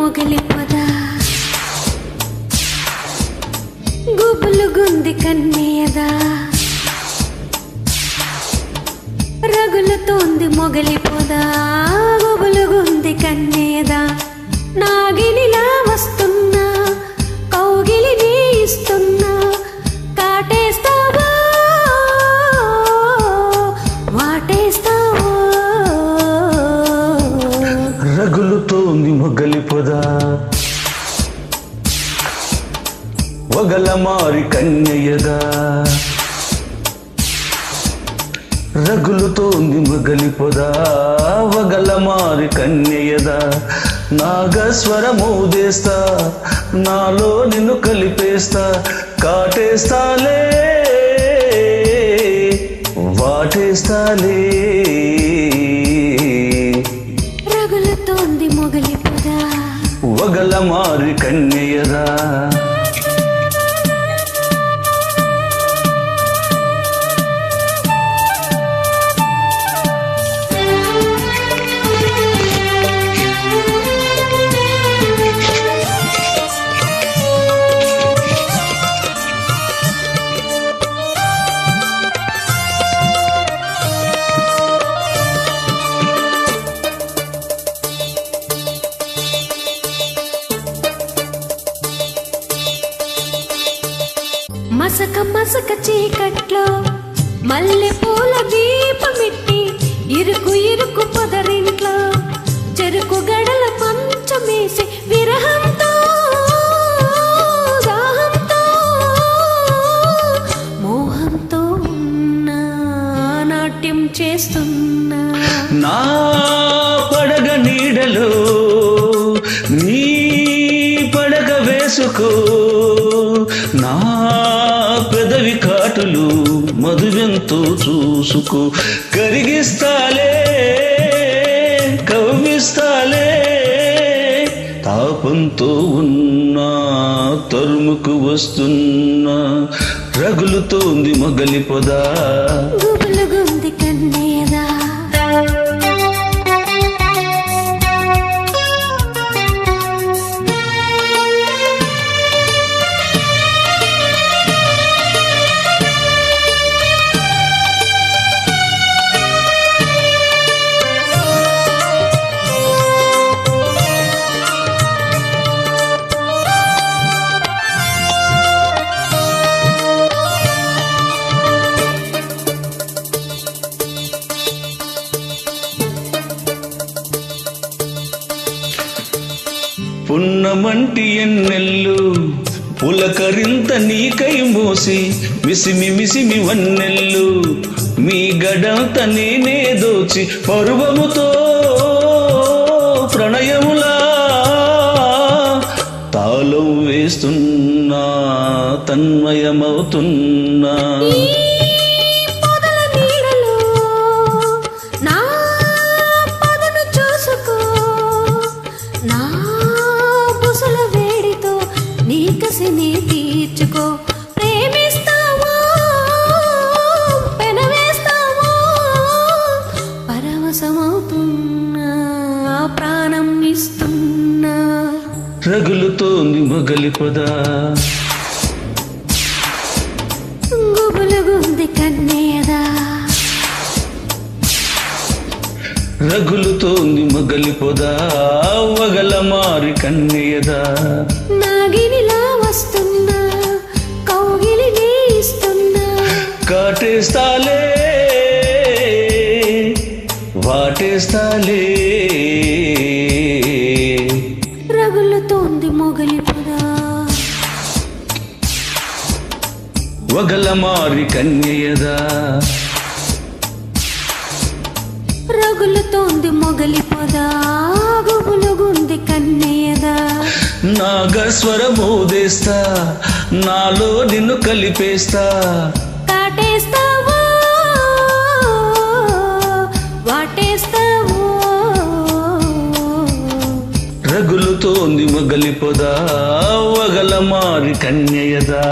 మొగిలిపోదా? గుబులు గుంది కన్నేదా రగులుతోంది మొగిలిపోదా? గుబులు గుంది కన్నేదా రగులుతోంది మొగలి పొద. వగల మారి కన్యయదా రగులుతోంది మొగలి పొద. వగల మారి కన్యయదా నాగస్వరమోదేస్తా నాలో నిన్ను కలిపేస్తా. కాటేస్తాలే. వాటేస్తాలే. ఉంది మొగలి పద. ఒగల మారి కన్యయదా మసక చీకట్లో మల్లె పూల దీపమిట్టి ఇరుకు ఇరుకు పొదరింట్లో చెరుకు గడల మంచమేసి విరహంతో దాహంతో మోహంతో నాట్యం చేస్తున్నా నా పడగ నీడలో నీ పడగ వేసుకో కన్నులతో చూసుకో. కరిగిస్తాలే కవ్విస్తాలే. తాపంతో ఉన్నా తరుముకు వస్తున్నా రగులుతోంది మగలి పొదా. పున్నమంటి ఎన్నెల్లు పులకరింత నీకై మోసి మిసిమి మిసిమి వన్నెల్లు. మీ గడంత నేనే దోచి పరువముతో ప్రణయములా తాళం వేస్తున్నా తన్మయమవుతున్నా. కసిని తీర్చుకో. ప్రేమిస్తావా? పెనవేస్తావా? పరవశమవుతున్నా ప్రాణం ఇస్తున్నా రగులుతోంది మొగలి పొద. గుబులుగుంది కన్నేదా. రగులుతోంది మొగలి పొద. వగల మారి కన్నెయదా కాటేస్తాలే వాటేస్తాలే. రగులుతోంది మొగలి పొద. వగల మారి కన్యయదా. రగులుతోంది మొగలి పొద. గుబులుగుంది కన్నేయదా నాగస్వరమోదేస్తా నాలో నిన్ను కలిపేస్తా. రగులుతోంది మొగలి పొద వగల మారి కన్యయదా.